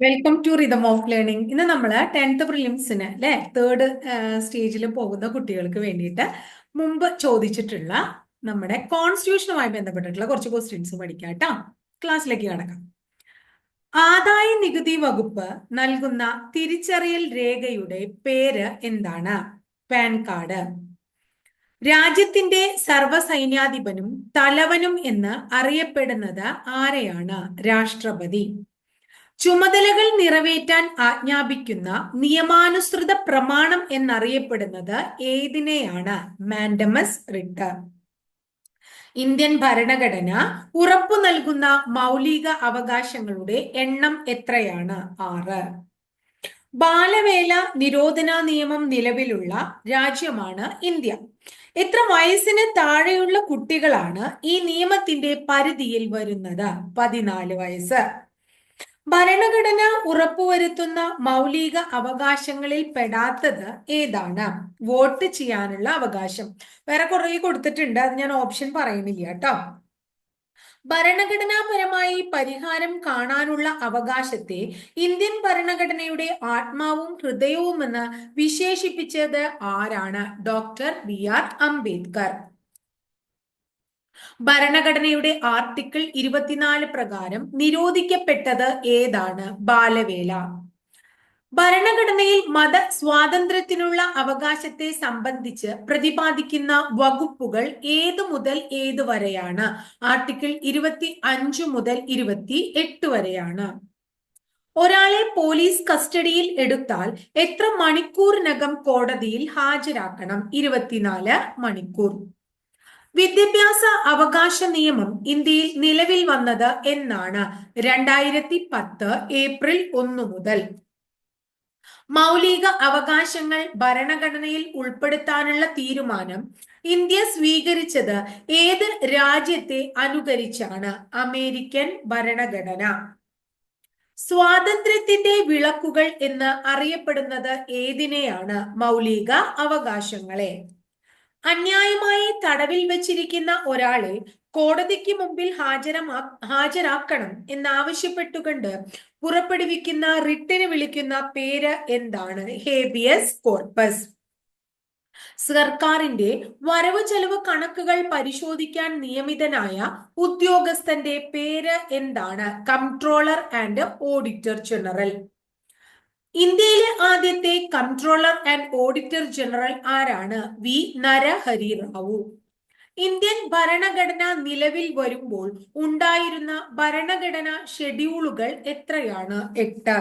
Welcome to rhythm of learning ഇന്ന് നമ്മൾ tenth പ്രിലിംസിന് അല്ലെ? തേർഡ് സ്റ്റേജിൽ പോകുന്ന കുട്ടികൾക്ക് വേണ്ടിയിട്ട് മുമ്പ് ചോദിച്ചിട്ടുള്ള നമ്മുടെ കോൺസ്റ്റിറ്റ്യൂഷനുമായി ബന്ധപ്പെട്ടിട്ടുള്ള കുറച്ച് ക്വസ്റ്റ്യൻസ് പഠിക്കാം കേട്ടോ. ക്ലാസ്സിലേക്ക് കടക്കാം. ആദായ നികുതി വകുപ്പ് നൽകുന്ന തിരിച്ചറിയൽ രേഖയുടെ പേര് എന്താണ്? പാൻ കാർഡ് രാജ്യത്തിന്റെ സർവസൈന്യാധിപനും തലവനും എന്ന് അറിയപ്പെടുന്നത് ആരെയാണ്? രാഷ്ട്രപതി. ചുമതലകൾ നിറവേറ്റാൻ ആജ്ഞാപിക്കുന്ന നിയമാനുസൃത പ്രമാണം എന്നറിയപ്പെടുന്നത് ഏതിനെയാണ്? Mandamus writ. ഇന്ത്യൻ ഭരണഘടന ഉറപ്പു നൽകുന്ന മൗലിക അവകാശങ്ങളുടെ എണ്ണം എത്രയാണ്? ആറ്. ബാലവേല നിരോധന നിയമം നിലവിലുള്ള രാജ്യമാണ് ഇന്ത്യ. എത്ര വയസ്സിന് താഴെയുള്ള കുട്ടികളാണ് ഈ നിയമത്തിന്റെ പരിധിയിൽ വരുന്നത്? പതിനാല് വയസ്സ്. ഭരണഘടന ഉറപ്പുവരുത്തുന്ന മൗലിക അവകാശങ്ങളിൽ പെടാത്തത് ഏതാണ്? വോട്ട് ചെയ്യാനുള്ള അവകാശം. വേറെ കുറെ കൊടുത്തിട്ടുണ്ട് അത് ഞാൻ ഓപ്ഷൻ പറയുന്നില്ല കേട്ടോ. ഭരണഘടനാപരമായി പരിഹാരം കാണാനുള്ള അവകാശത്തെ ഇന്ത്യൻ ഭരണഘടനയുടെ ആത്മാവും ഹൃദയവുമെന്ന് വിശേഷിപ്പിച്ചത് ആരാണ്? Doctor B R Ambedkar. ഭരണഘടനയുടെ ആർട്ടിക്കിൾ ഇരുപത്തിനാല് പ്രകാരം നിരോധിക്കപ്പെട്ടത് ഏതാണ്? ബാലവേല. ഭരണഘടനയിൽ മത സ്വാതന്ത്ര്യത്തിനുള്ള അവകാശത്തെ സംബന്ധിച്ച് പ്രതിപാദിക്കുന്ന വകുപ്പുകൾ ഏതു മുതൽ ഏതു വരെയാണ്? ആർട്ടിക്കിൾ ഇരുപത്തി അഞ്ചു മുതൽ ഇരുപത്തി എട്ട് വരെയാണ്. ഒരാളെ പോലീസ് കസ്റ്റഡിയിൽ എടുത്താൽ എത്ര മണിക്കൂറിനകം കോടതിയിൽ ഹാജരാക്കണം? ഇരുപത്തിനാല് മണിക്കൂർ. വിദ്യാഭ്യാസ അവകാശ നിയമം ഇന്ത്യയിൽ നിലവിൽ വന്നത് എന്നാണ് രണ്ടായിരത്തി പത്ത് ഏപ്രിൽ ഒന്നു മുതൽ. മൗലിക അവകാശങ്ങൾ ഭരണഘടനയിൽ ഉൾപ്പെടുത്താനുള്ള തീരുമാനം ഇന്ത്യ സ്വീകരിച്ചത് ഏത് രാജ്യത്തെ അനുകരിച്ചാണ്? അമേരിക്കൻ ഭരണഘടന. സ്വാതന്ത്ര്യത്തിന്റെ വിളക്കുകൾ എന്ന് അറിയപ്പെടുന്നത് ഏതിനെയാണ്? മൗലിക അവകാശങ്ങളെ. അന്യായമായി തടവിൽ വെച്ചിരിക്കുന്ന ഒരാളെ കോടതിക്ക് മുമ്പിൽ ഹാജരമാ ഹാജരാക്കണം എന്നാവശ്യപ്പെട്ടുകൊണ്ട് പുറപ്പെടുവിക്കുന്ന റിട്ടിന് വിളിക്കുന്ന പേര് എന്താണ്? Habeas corpus. സർക്കാരിന്റെ വരവ് ചെലവ് കണക്കുകൾ പരിശോധിക്കാൻ നിയമിതനായ ഉദ്യോഗസ്ഥന്റെ പേര് എന്താണ്? Comptroller and auditor general. ഇന്ത്യയിലെ ആദ്യത്തെ കൺട്രോളർ ആൻഡ് ഓഡിറ്റർ ജനറൽ ആരാണ് വി നരഹരി റാവു ഇന്ത്യൻ ഭരണഘടന നിലവിൽ വരുമ്പോൾ ഉണ്ടായിരുന്ന ഭരണഘടന ഷെഡ്യൂളുകൾ എത്രയാണ്? എട്ട്.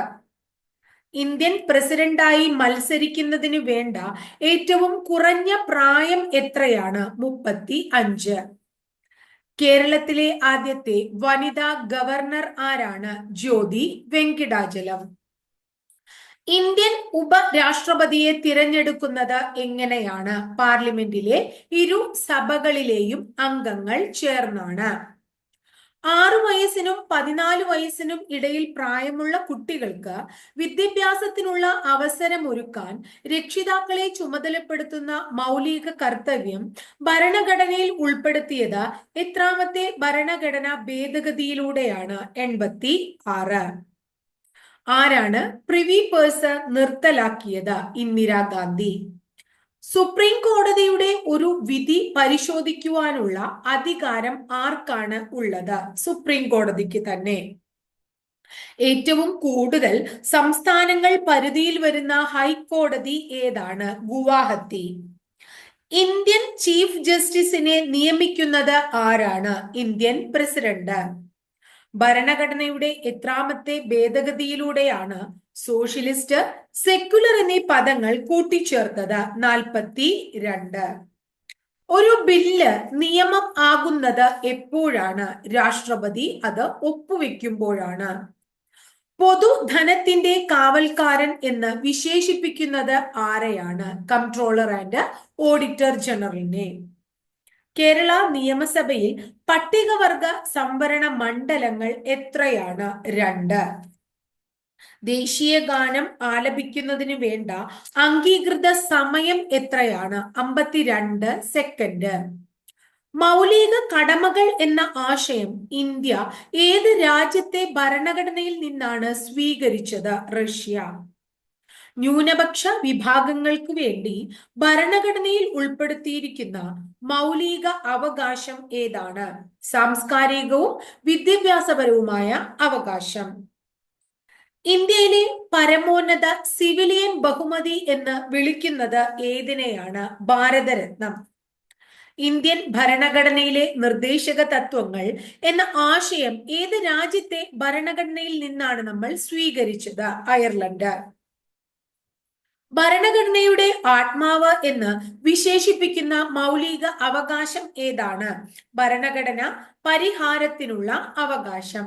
ഇന്ത്യൻ പ്രസിഡന്റായി മത്സരിക്കുന്നതിന് വേണ്ട ഏറ്റവും കുറഞ്ഞ പ്രായം എത്രയാണ്? മുപ്പത്തി അഞ്ച് കേരളത്തിലെ ആദ്യത്തെ വനിതാ ഗവർണർ ആരാണ്? ജ്യോതി വെങ്കിടാചലം. ഇന്ത്യൻ ഉപരാഷ്ട്രപതിയെ തിരഞ്ഞെടുക്കുന്നത് എങ്ങനെയാണ്? പാർലമെന്റിലെ ഇരു സഭകളിലെയും അംഗങ്ങൾ ചേർന്നാണ്. ആറു വയസ്സിനും പതിനാല് വയസ്സിനും ഇടയിൽ പ്രായമുള്ള കുട്ടികൾക്ക് വിദ്യാഭ്യാസത്തിനുള്ള അവസരമൊരുക്കാൻ രക്ഷിതാക്കളെ ചുമതലപ്പെടുത്തുന്ന മൗലിക കർത്തവ്യം ഭരണഘടനയിൽ ഉൾപ്പെടുത്തിയത് എത്രാമത്തെ ഭരണഘടനാ ഭേദഗതിയിലൂടെയാണ്? എൺപത്തി ആറ് ആരാണ് പ്രിവി പേഴ്സ് നിർത്തലാക്കിയത്? ഇന്ദിരാഗാന്ധി സുപ്രീം കോടതിയുടെ ഒരു വിധി പരിശോധിക്കുവാനുള്ള അധികാരം ആർക്കാണ് ഉള്ളത്? സുപ്രീം കോടതിക്ക് തന്നെ. ഏറ്റവും കൂടുതൽ സംസ്ഥാനങ്ങൾ പരിധിയിൽ വരുന്ന ഹൈക്കോടതി ഏതാണ്? ഗുവാഹത്തി. ഇന്ത്യൻ ചീഫ് ജസ്റ്റിസിനെ നിയമിക്കുന്നത് ആരാണ്? Indian president. ഭരണഘടനയുടെ എത്രാമത്തെ ഭേദഗതിയിലൂടെയാണ് സോഷ്യലിസ്റ്റ് സെക്യുലർ എന്നീ പദങ്ങൾ കൂട്ടിച്ചേർത്തത്. നാൽപ്പത്തി രണ്ട് ഒരു ബില്ല് നിയമം ആകുന്നത് എപ്പോഴാണ്? രാഷ്ട്രപതി അത് ഒപ്പുവെക്കുമ്പോഴാണ്. പൊതുധനത്തിന്റെ കാവൽക്കാരൻ എന്ന് വിശേഷിപ്പിക്കുന്നത് ആരെയാണ്? കംട്രോളർ ആൻഡ് ഓഡിറ്റർ ജനറലിനെ കേരള നിയമസഭയിൽ പട്ടികവർഗ സംവരണ മണ്ഡലങ്ങൾ എത്രയാണ്? രണ്ട്. ദേശീയ ഗാനം ആലപിക്കുന്നതിന് വേണ്ട അംഗീകൃത സമയം എത്രയാണ്? അമ്പത്തിരണ്ട് സെക്കൻഡ്. മൗലിക കടമകൾ എന്ന ആശയം ഇന്ത്യ ഏത് രാജ്യത്തെ ഭരണഘടനയിൽ നിന്നാണ് സ്വീകരിച്ചത്? റഷ്യ. ന്യൂനപക്ഷ വിഭാഗങ്ങൾക്ക് വേണ്ടി ഭരണഘടനയിൽ ഉൾപ്പെടുത്തിയിരിക്കുന്ന മൗലിക അവകാശം ഏതാണ്? സാംസ്കാരികവും വിദ്യാഭ്യാസപരവുമായ അവകാശം. ഇന്ത്യയിലെ പരമോന്നത സിവിലിയൻ ബഹുമതി എന്ന് വിളിക്കുന്നത് ഏതിനെയാണ്? ഭാരതരത്നം. ഇന്ത്യൻ ഭരണഘടനയിലെ നിർദ്ദേശക തത്വങ്ങൾ എന്ന ആശയം ഏത് രാജ്യത്തെ ഭരണഘടനയിൽ നിന്നാണ് നമ്മൾ സ്വീകരിച്ചത്? അയർലൻഡ് ഭരണഘടനയുടെ ആത്മാവ് എന്ന് വിശേഷിപ്പിക്കുന്ന മൗലിക അവകാശം ഏതാണ്? ഭരണഘടന പരിഹാരത്തിനുള്ള അവകാശം.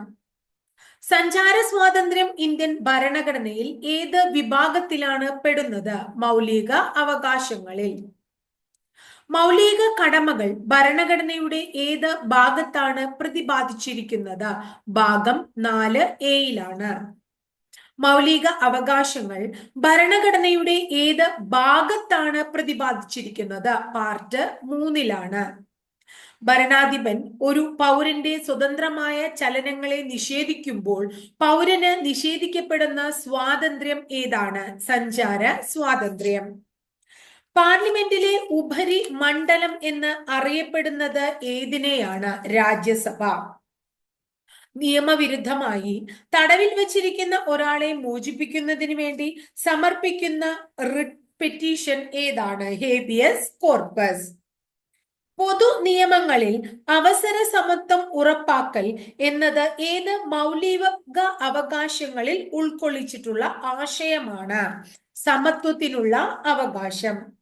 സഞ്ചാര സ്വാതന്ത്ര്യം ഇന്ത്യൻ ഭരണഘടനയിൽ ഏത് വിഭാഗത്തിലാണ് പെടുന്നത്? മൗലിക അവകാശങ്ങളിൽ. മൗലിക കടമകൾ ഭരണഘടനയുടെ ഏത് ഭാഗത്താണ് പ്രതിപാദിച്ചിരിക്കുന്നത്? ഭാഗം നാല് എയിലാണ്. മൗലിക അവകാശങ്ങൾ ഭരണഘടനയുടെ ഏത് ഭാഗത്താണ് പ്രതിപാദിച്ചിരിക്കുന്നത്? പാർട്ട് മൂന്നിലാണ്. ഭരണാധിപൻ ഒരു പൗരന്റെ സ്വതന്ത്രമായ ചലനങ്ങളെ നിഷേധിക്കുമ്പോൾ പൗരന് നിഷേധിക്കപ്പെടുന്ന സ്വാതന്ത്ര്യം ഏതാണ്? സഞ്ചാര സ്വാതന്ത്ര്യം. പാർലമെന്റിലെ ഉപരി മണ്ഡലം എന്ന് അറിയപ്പെടുന്നത് ഏതിനെയാണ്? രാജ്യസഭ. നിയമവിരുദ്ധമായി തടവിൽ വച്ചിരിക്കുന്ന ഒരാളെ മോചിപ്പിക്കുന്നതിന് വേണ്ടി സമർപ്പിക്കുന്ന റിട്ട് പെറ്റീഷൻ ഏതാണ്? ഹേബിയസ് കോർപ്പസ് പൊതു നിയമങ്ങളിൽ അവസര സമത്വം ഉറപ്പാക്കൽ എന്നത് ഏത് മൗലിക അവകാശങ്ങളിൽ ഉൾക്കൊള്ളിച്ചിട്ടുള്ള ആശയമാണ്. സമത്വത്തിനുള്ള അവകാശം.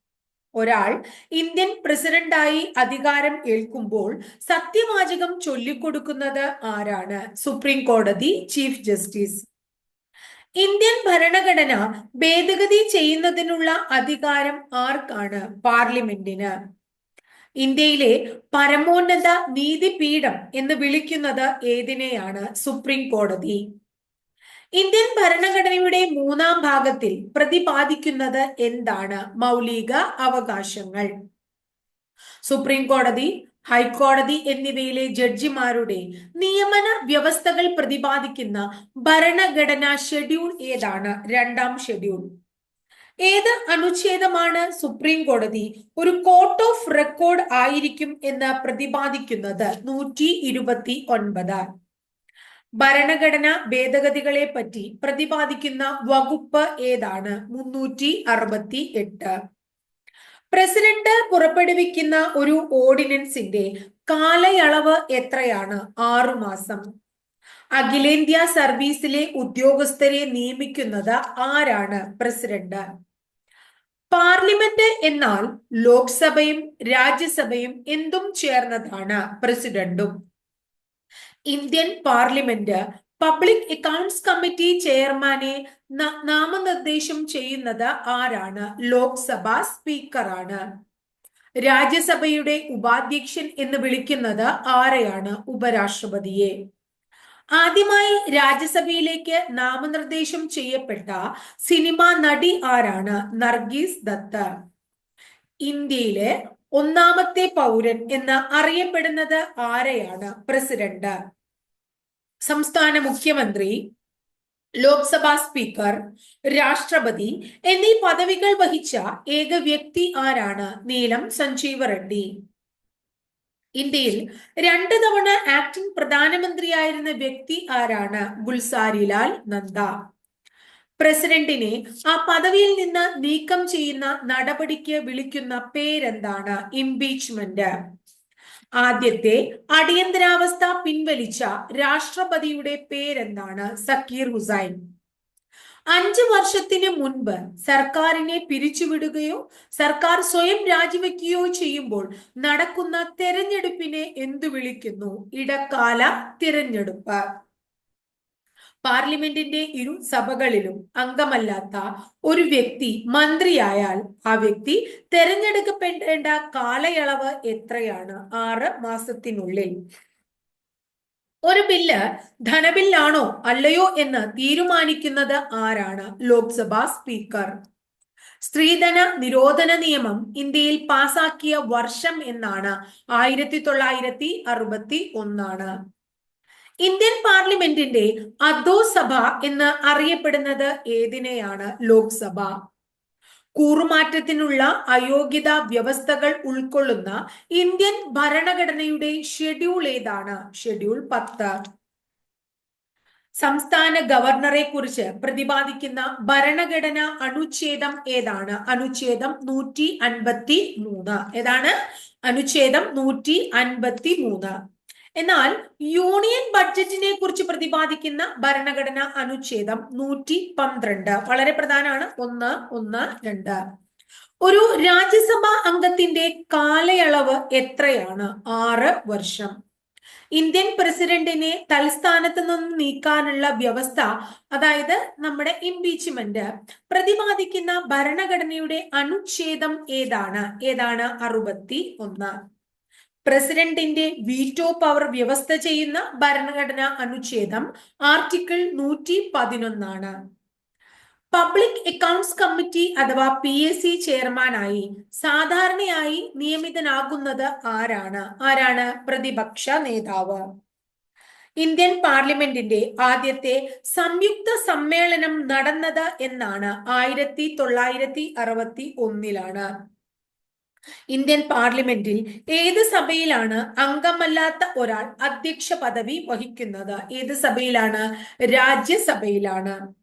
ഒരാൾ ഇന്ത്യൻ പ്രസിഡന്റായി അധികാരം ഏൽക്കുമ്പോൾ സത്യവാചകം ചൊല്ലിക്കൊടുക്കുന്നത് ആരാണ്? സുപ്രീം കോടതി ചീഫ് ജസ്റ്റിസ്. ഇന്ത്യൻ ഭരണഘടന ഭേദഗതി ചെയ്യുന്നതിനുള്ള അധികാരം ആർക്കാണ്? പാർലമെന്റിന്. ഇന്ത്യയിലെ പരമോന്നത നീതിപീഠം എന്ന് വിളിക്കുന്നത് ഏതിനെയാണ്? സുപ്രീം കോടതി. ഇന്ത്യൻ ഭരണഘടനയുടെ മൂന്നാം ഭാഗത്തിൽ പ്രതിപാദിക്കുന്നത് എന്താണ്? മൗലിക അവകാശങ്ങൾ. സുപ്രീം കോടതി ഹൈക്കോടതി എന്നിവയിലെ ജഡ്ജിമാരുടെ നിയമന വ്യവസ്ഥകൾ പ്രതിപാദിക്കുന്ന ഭരണഘടനാ ഷെഡ്യൂൾ ഏതാണ്? രണ്ടാം ഷെഡ്യൂൾ. ഏത് അനുച്ഛേദമാണ് സുപ്രീം കോടതി ഒരു കോർട്ട് ഓഫ് റെക്കോർഡ് ആയിരിക്കും എന്ന് പ്രതിപാദിക്കുന്നത്? നൂറ്റി ഇരുപത്തി ഒൻപത്. ഭരണഘടന ഭേദഗതികളെ പറ്റി പ്രതിപാദിക്കുന്ന വകുപ്പ് ഏതാണ്? മുന്നൂറ്റി അറുപത്തി എട്ട് പ്രസിഡന്റ് പുറപ്പെടുവിക്കുന്ന ഒരു ഓർഡിനൻസിന്റെ കാലയളവ് എത്രയാണ്? ആറുമാസം അഖിലേന്ത്യാ സർവീസിലെ ഉദ്യോഗസ്ഥരെ നിയമിക്കുന്നത് ആരാണ്? പ്രസിഡന്റ്. പാർലമെന്റ് എന്നാൽ ലോക്സഭയും രാജ്യസഭയും എന്തും ചേർന്നതാണ് പ്രസിഡന്റും. Indian parliament public accounts committee ചെയർമാനെ നാമനിർദ്ദേശം ചെയ്യുന്നത് ആരാണ്? ലോക്സഭ സ്പീക്കറാണ്. രാജ്യസഭയുടെ ഉപാധ്യക്ഷൻ എന്ന് വിളിക്കുന്നത് ആരെയാണ്? ഉപരാഷ്ട്രപതിയെ. ആദ്യമായി രാജ്യസഭയിലേക്ക് നാമനിർദ്ദേശം ചെയ്യപ്പെട്ട സിനിമാ നടി ആരാണ്? നർഗീസ് ദത്ത്. ഇന്ത്യയിലെ ഒന്നാമത്തെ പൗരൻ എന്ന് അറിയപ്പെടുന്നത് ആരെയാണ്? പ്രസിഡന്റ്. സംസ്ഥാന മുഖ്യമന്ത്രി ലോക്സഭാ സ്പീക്കർ രാഷ്ട്രപതി എന്നീ പദവികൾ വഹിച്ച ഏക വ്യക്തി ആരാണ്? നീലം സഞ്ജീവ റെഡ്ഡി. ഇന്ത്യയിൽ രണ്ട് തവണ ആക്ടിംഗ് പ്രധാനമന്ത്രിയായിരുന്ന വ്യക്തി ആരാണ്? ഗുൽസാരിലാൽ നന്ദ പ്രസിഡന്റിനെ ആ പദവിയിൽ നിന്ന് നീക്കം ചെയ്യുന്ന നടപടിക്ക് വിളിക്കുന്ന പേരെന്താണ്? ഇംപീച്ച്മെന്റ് ആദ്യത്തെ അടിയന്തരാവസ്ഥ പിൻവലിച്ച രാഷ്ട്രപതിയുടെ പേരെന്താണ്? സക്കീർ ഹുസൈൻ. അഞ്ചു വർഷത്തിന് മുൻപ് സർക്കാരിനെ പിരിച്ചുവിടുകയോ സർക്കാർ സ്വയം രാജിവെക്കുകയോ ചെയ്യുമ്പോൾ നടക്കുന്ന തെരഞ്ഞെടുപ്പിനെ എന്തു വിളിക്കുന്നു? ഇടക്കാല തിരഞ്ഞെടുപ്പ്. പാർലമെന്റിന്റെ ഇരു സഭകളിലും അംഗമല്ലാത്ത ഒരു വ്യക്തി മന്ത്രിയായാൽ ആ വ്യക്തി തെരഞ്ഞെടുക്കപ്പെടേണ്ട കാലയളവ് എത്രയാണ്? ആറ് മാസത്തിനുള്ളിൽ. ഒരു ബില്ല് ധനബില്ലാണോ അല്ലയോ എന്ന് തീരുമാനിക്കുന്നത് ആരാണ്? ലോക്സഭാ സ്പീക്കർ. സ്ത്രീധന നിരോധന നിയമം ഇന്ത്യയിൽ പാസാക്കിയ വർഷം എന്നാണ്. ആയിരത്തി തൊള്ളായിരത്തി അറുപത്തി ഒന്നാണ്. ഇന്ത്യൻ പാർലമെന്റിന്റെ അധോസഭ എന്ന് അറിയപ്പെടുന്നത് ഏതിനെയാണ്? ലോക്സഭ. കൂറുമാറ്റത്തിനുള്ള അയോഗ്യതാ വ്യവസ്ഥകൾ ഉൾക്കൊള്ളുന്ന ഇന്ത്യൻ ഭരണഘടനയുടെ ഷെഡ്യൂൾ ഏതാണ്? ഷെഡ്യൂൾ പത്ത്. സംസ്ഥാന ഗവർണറെ കുറിച്ച് പ്രതിപാദിക്കുന്ന ഭരണഘടന അനുച്ഛേദം ഏതാണ്? അനുച്ഛേദം നൂറ്റി അൻപത്തി മൂന്ന്. ഏതാണ്? അനുച്ഛേദം നൂറ്റി അൻപത്തി മൂന്ന്. എന്നാൽ യൂണിയൻ ബഡ്ജറ്റിനെ കുറിച്ച് പ്രതിപാദിക്കുന്ന ഭരണഘടന അനുച്ഛേദം നൂറ്റി പന്ത്രണ്ട്. വളരെ പ്രധാനമാണ്. ഒന്ന് ഒന്ന് രണ്ട്. ഒരു രാജ്യസഭാ അംഗത്തിന്റെ കാലയളവ് എത്രയാണ്? ആറ് വർഷം. ഇന്ത്യൻ പ്രസിഡന്റിനെ തൽസ്ഥാനത്ത് നിന്ന് നീക്കാനുള്ള വ്യവസ്ഥ അതായത് നമ്മുടെ ഇംപീച്ച്മെന്റ് പ്രതിപാദിക്കുന്ന ഭരണഘടനയുടെ അനുച്ഛേദം ഏതാണ്? ഏതാണ്? അറുപത്തി ഒന്ന് പ്രസിഡന്റിന്റെ വീറ്റോ പവർ വ്യവസ്ഥ ചെയ്യുന്ന ഭരണഘടനാ അനുച്ഛേദം ആർട്ടിക്കിൾ നൂറ്റി പതിനൊന്നാണ് പബ്ലിക് അക്കൗണ്ട്സ് കമ്മിറ്റി അഥവാ പി എസ് സി ചെയർമാനായി സാധാരണയായി നിയമിതനാകുന്നത് ആരാണ്? ആരാണ്? പ്രതിപക്ഷ നേതാവ്. ഇന്ത്യൻ പാർലമെന്റിന്റെ ആദ്യത്തെ സംയുക്ത സമ്മേളനം നടന്നത് എന്നാണ് ആയിരത്തി തൊള്ളായിരത്തി അറുപത്തി ഒന്നിലാണ്. ഇന്ത്യൻ പാർലമെന്റിൽ ഏത് സഭയിലാണ് അംഗമല്ലാത്ത ഒരാൾ അധ്യക്ഷ പദവി വഹിക്കുന്നത്? ഏത് സഭയിലാണ്? രാജ്യസഭയിലാണ്.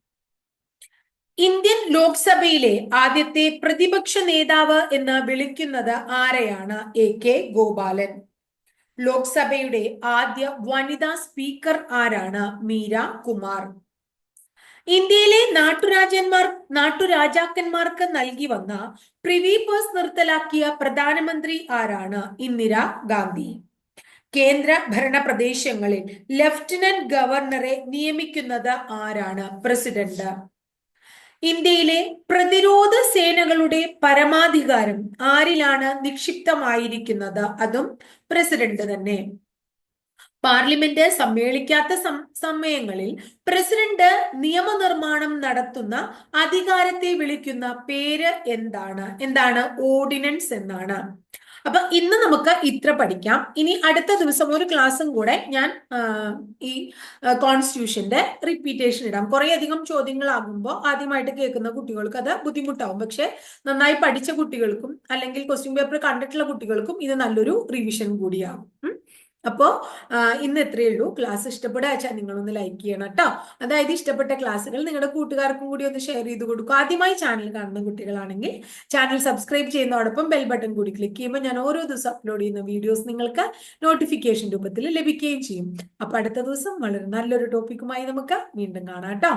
ഇന്ത്യൻ ലോക്സഭയിലെ ആദ്യത്തെ പ്രതിപക്ഷ നേതാവ് എന്ന് വിളിക്കുന്നത് ആരെയാണ്? A K Gopalan. ലോക്സഭയുടെ ആദ്യ വനിതാ സ്പീക്കർ ആരാണ്? മീര കുമാർ. ഇന്ത്യയിലെ നാട്ടുരാജന്മാർ നാട്ടുരാജാക്കന്മാർക്ക് നൽകി വന്ന പ്രിവി പേഴ്സ് നിർത്തലാക്കിയ പ്രധാനമന്ത്രി ആരാണ്? ഇന്ദിര ഗാന്ധി. കേന്ദ്ര ഭരണ പ്രദേശങ്ങളിൽ ലഫ്റ്റനന്റ് ഗവർണറെ നിയമിക്കുന്നത് ആരാണ്? പ്രസിഡന്റ് ഇന്ത്യയിലെ പ്രതിരോധ സേനകളുടെ പരമാധികാരം ആരിലാണ് നിക്ഷിപ്തമായിരിക്കുന്നത്? അതും പ്രസിഡന്റ് തന്നെ. പാർലമെന്റ് സമ്മേളിക്കാത്ത സമയങ്ങളിൽ പ്രസിഡന്റ് നിയമനിർമ്മാണം നടത്തുന്ന അധികാരത്തെ വിളിക്കുന്ന പേര് എന്താണ്? എന്താണ്? ഓർഡിനൻസ് എന്നാണ്. അപ്പൊ ഇന്ന് നമുക്ക് ഇത്ര പഠിക്കാം. ഇനി അടുത്ത ദിവസം ഒരു ക്ലാസ്സും കൂടെ ഞാൻ ഈ കോൺസ്റ്റിറ്റ്യൂഷന്റെ റിപ്പീറ്റേഷൻ ഇടാം. കുറെ അധികം ചോദ്യങ്ങളാകുമ്പോൾ ആദ്യമായിട്ട് കേൾക്കുന്ന കുട്ടികൾക്ക് അത് ബുദ്ധിമുട്ടാവും. പക്ഷെ നന്നായി പഠിച്ച കുട്ടികൾക്കും അല്ലെങ്കിൽ ക്വസ്റ്റ്യൻ പേപ്പർ കണ്ടിട്ടുള്ള കുട്ടികൾക്കും ഇത് നല്ലൊരു റിവിഷൻ കൂടിയാകും അപ്പോൾ ഇന്ന് എത്രയേ ഉള്ളൂ. ക്ലാസ് ഇഷ്ടപ്പെടുക വെച്ചാൽ നിങ്ങളൊന്ന് ലൈക്ക് ചെയ്യണം കേട്ടോ അതായത് ഇഷ്ടപ്പെട്ട ക്ലാസ്സുകൾ നിങ്ങളുടെ കൂട്ടുകാർക്കും കൂടി ഒന്ന് ഷെയർ ചെയ്ത് കൊടുക്കും. ആദ്യമായി ചാനൽ കാണുന്ന കുട്ടികളാണെങ്കിൽ ചാനൽ സബ്സ്ക്രൈബ് ചെയ്യുന്നതോടൊപ്പം ബെൽ ബട്ടൺ കൂടി ക്ലിക്ക് ചെയ്യുമ്പോൾ ഞാൻ ഓരോ ദിവസം അപ്ലോഡ് ചെയ്യുന്ന വീഡിയോസ് നിങ്ങൾക്ക് നോട്ടിഫിക്കേഷൻ രൂപത്തിൽ ലഭിക്കുകയും ചെയ്യും. അപ്പൊ അടുത്ത ദിവസം വളരെ നല്ലൊരു ടോപ്പിക്കുമായി നമുക്ക് വീണ്ടും കാണാം കേട്ടോ